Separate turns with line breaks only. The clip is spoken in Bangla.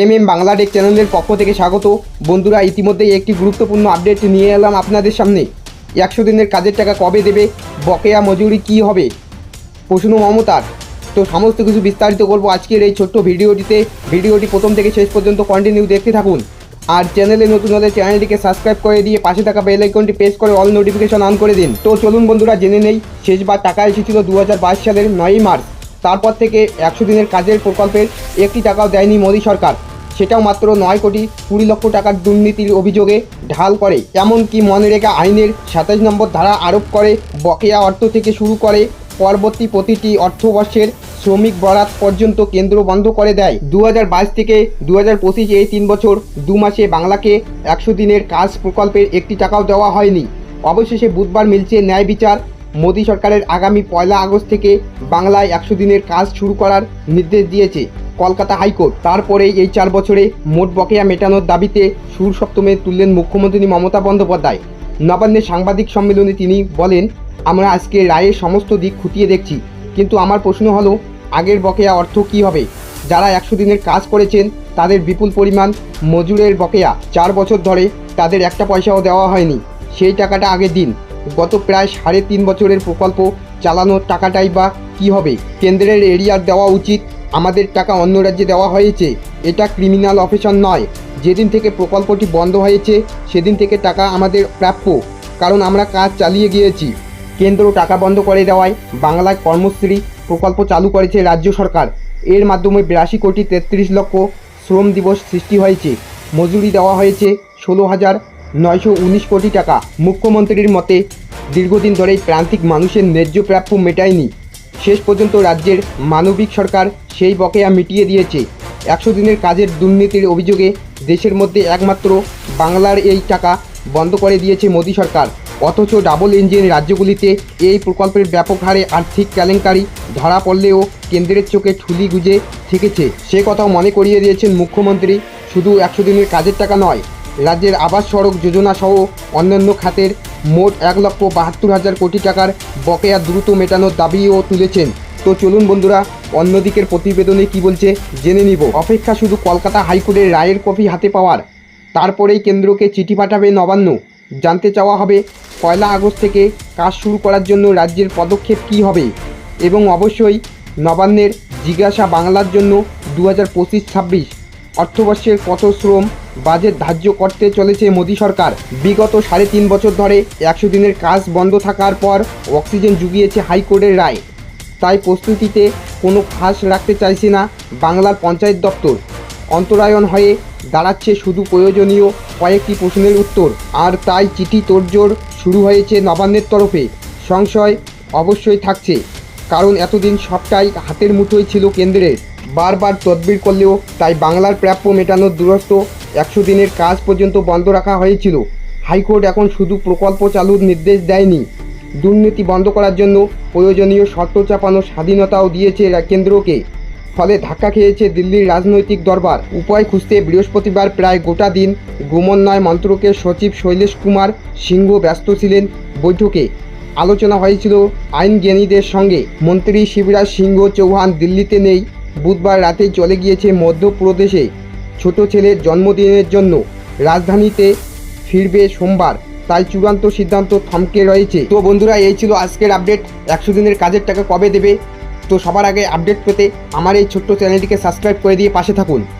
এম এম বাংলা ডেক চ্যানেলের পক্ষ থেকে স্বাগত। বন্ধুরা, ইতিমধ্যেই একটি গুরুত্বপূর্ণ আপডেট নিয়ে এলাম আপনাদের সামনে। একশো দিনের কাজের টাকা কবে দেবে? বকেয়া মজুরি কি হবে? প্রশ্ন মমতার। তো সমস্ত কিছু বিস্তারিত করব আজকের এই ছোট্ট ভিডিওটিতে। ভিডিওটি প্রথম থেকে শেষ পর্যন্ত কন্টিনিউ দেখতে থাকুন। আর চ্যানেলে নতুন হলে চ্যানেলটিকে সাবস্ক্রাইব করে দিয়ে পাশে থাকা বেল আইকনটি প্রেস করে অল নোটিফিকেশন অন করে দিন। তো চলুন বন্ধুরা, জেনে নেই, শেষবার টাকা এসেছিল দু হাজার বাইশ সালের নয়ই মার্চ। তারপর থেকে একশো দিনের কাজের প্রকল্পের একটি টাকাও দেয়নি মোদী সরকার। সেটাও মাত্র নয় কোটি কুড়ি লক্ষ টাকার দুর্নীতির অভিযোগে ঢাল করে। এমনকি মনরেগা আইনের সাতাশ নম্বর ধারা আরোপ করে, বকেয়া অর্থ থেকে শুরু করে, পরবর্তী প্রতিটি অর্থবর্ষের শ্রমিক বরাত পর্যন্ত কেন্দ্র বন্ধ করে দেয়। দু হাজার বাইশ থেকে দু হাজার পঁচিশ এই তিন বছর দু মাসে বাংলাকে একশো দিনের কাজ প্রকল্পের একটি টাকাও দেওয়া হয়নি। অবশেষে বুধবার মিলছে ন্যায় বিচার। মোদী সরকারের আগামী পয়লা আগস্ট থেকে বাংলায় একশো দিনের কাজ শুরু করার নির্দেশ দিয়েছে কলকাতা হাইকোর্ট। তারপরে এই চার বছরে মোট বকেয়া মেটানোর দাবিতে সুর সপ্তমে তুললেন মুখ্যমন্ত্রী মমতা বন্দ্যোপাধ্যায়। নবান্নের সাংবাদিক সম্মেলনে তিনি বলেন, আমরা আজকে রায়ের সমস্ত দিক খুঁটিয়ে দেখছি, কিন্তু আমার প্রশ্ন হলো, আগের বকেয়া অর্থ কী হবে? যারা একশো দিনের কাজ করেছেন, তাদের বিপুল পরিমাণ মজুরের বকেয়া। চার বছর ধরে তাদের একটা পয়সাও দেওয়া হয়নি। সেই টাকাটা আগে দিন। গত প্রায় সাড়ে তিন বছরের প্রকল্প চালানোর টাকাটাই বা কী হবে? কেন্দ্রের এরিয়ার দেওয়া উচিত, আমাদের টাকা অন্য রাজ্যে দেওয়া হয়েছে। এটা ক্রিমিনাল অফিসার নয়। যেদিন থেকে প্রকল্পটি বন্ধ হয়েছে, সেদিন থেকে টাকা আমাদের প্রাপ্য। কারণ আমরা কাজ চালিয়ে গিয়েছি। কেন্দ্র টাকা বন্ধ করে দেওয়ায় বাংলায় কর্মশ্রী প্রকল্প চালু করেছে রাজ্য সরকার। এর মাধ্যমে বিরাশি কোটি তেত্রিশ লক্ষ শ্রম দিবস সৃষ্টি হয়েছে। মজুরি দেওয়া হয়েছে ষোলো হাজার নয়শো উনিশ কোটি টাকা। মুখ্যমন্ত্রীর মতে, দীর্ঘদিন ধরেই প্রান্তিক মানুষের ন্যায্য প্রাপ্য মেটায়নি। শেষ পর্যন্ত রাজ্যের মানবিক সরকার সেই বকেয়া মিটিয়ে দিয়েছে। একশো দিনের কাজের দুর্নীতির অভিযোগে দেশের মধ্যে একমাত্র বাংলার এই টাকা বন্ধ করে দিয়েছে মোদী সরকার। অথচ ডাবল ইঞ্জিন রাজ্যগুলিতে এই প্রকল্পের ব্যাপক হারে আর্থিক কেলেঙ্কারি ধরা পড়লেও কেন্দ্রের চোখে ঠুলি গুজে থেকেছে। সে কথাও মনে করিয়ে দিয়েছেন মুখ্যমন্ত্রী, শুধু একশো দিনের কাজের টাকা নয় রাজ্যের আবাস সড়ক যোজনা সহ অন্যান্য খাতের মোট এক লক্ষ বাহাত্তর হাজার কোটি টাকার বকেয়া দ্রুত মেটানোর দাবিও তুলেছেন। তো চলুন বন্ধুরা অন্যদিকের প্রতিবেদনে কি বলছে জেনে নিব। অপেক্ষা শুধু কলকাতা হাইকোর্টের রায়ের কপি হাতে পাওয়ার, তারপরেই কেন্দ্রকে চিঠি পাঠাবে নবান্ন। জানতে চাওয়া হবে পয়লা আগস্ট থেকে কাজ শুরু করার জন্য রাজ্যের পদক্ষেপ কী হবে এবং অবশ্যই নবান্নের জিজ্ঞাসা বাংলার জন্য দু হাজার পঁচিশ ছাব্বিশ অর্থবর্ষের কত শ্রম বাজেট ধার্য করতে চলেছে মোদী সরকার। বিগত সাড়ে তিন বছর ধরে একশো দিনের কাজ বন্ধ থাকার পর অক্সিজেন জুগিয়েছে হাইকোর্টের রায়। তাই প্রস্তুতিতে কোনো ফাঁস রাখতে চাইছে না বাংলার পঞ্চায়েত দপ্তর। অন্তরায়ন হয়ে দাঁড়াচ্ছে শুধু প্রয়োজনীয় কয়েকটি প্রশ্নের উত্তর। আর তাই চিঠি তোড়জোড় শুরু হয়েছে নবান্নের তরফে। সংশয় অবশ্যই থাকছে। কারণ এতদিন সবটাই হাতের মুঠোয় ছিল কেন্দ্রের। বারবার তদবির করলেও তাই বাংলার প্রাপ্য মেটানোর দূরত্ব একশো দিনের কাজ পর্যন্ত বন্ধ রাখা হয়েছিল। হাইকোর্ট এখন শুধু প্রকল্প চালুর নির্দেশ দেয়নি। দুর্নীতি বন্ধ করার জন্য প্রয়োজনীয় শর্ত চাপানোর স্বাধীনতাও দিয়েছে কেন্দ্রকে। ফলে ধাক্কা খেয়েছে দিল্লির রাজনৈতিক দরবার। উপায় খুঁজতে বৃহস্পতিবার প্রায় গোটা দিন ভ্রমণনয় মন্ত্রকের সচিব শৈলেশ কুমার সিংহ ব্যস্ত ছিলেন বৈঠকে। আলোচনা হয়েছিল আইনজ্ঞানীদের সঙ্গে। মন্ত্রী শিবরাজ সিংহ চৌহান দিল্লিতে নেই। বুধবার রাতে চলে গিয়েছে মধ্যপ্রদেশে। ছোট ছেলের জন্মদিনের জন্য রাজধানীতে ফিরবে সোমবার। তাই চূড়ান্ত সিদ্ধান্ত থমকে রয়েছে। তো বন্ধুরা, এই ছিল আজকের আপডেট। একশো দিনের কাজের টাকা কবে দেবে? তো সবার আগে আপডেট পেতে আমার এই ছোট্ট চ্যানেলটিকে সাবস্ক্রাইব করে দিয়ে পাশে থাকুন।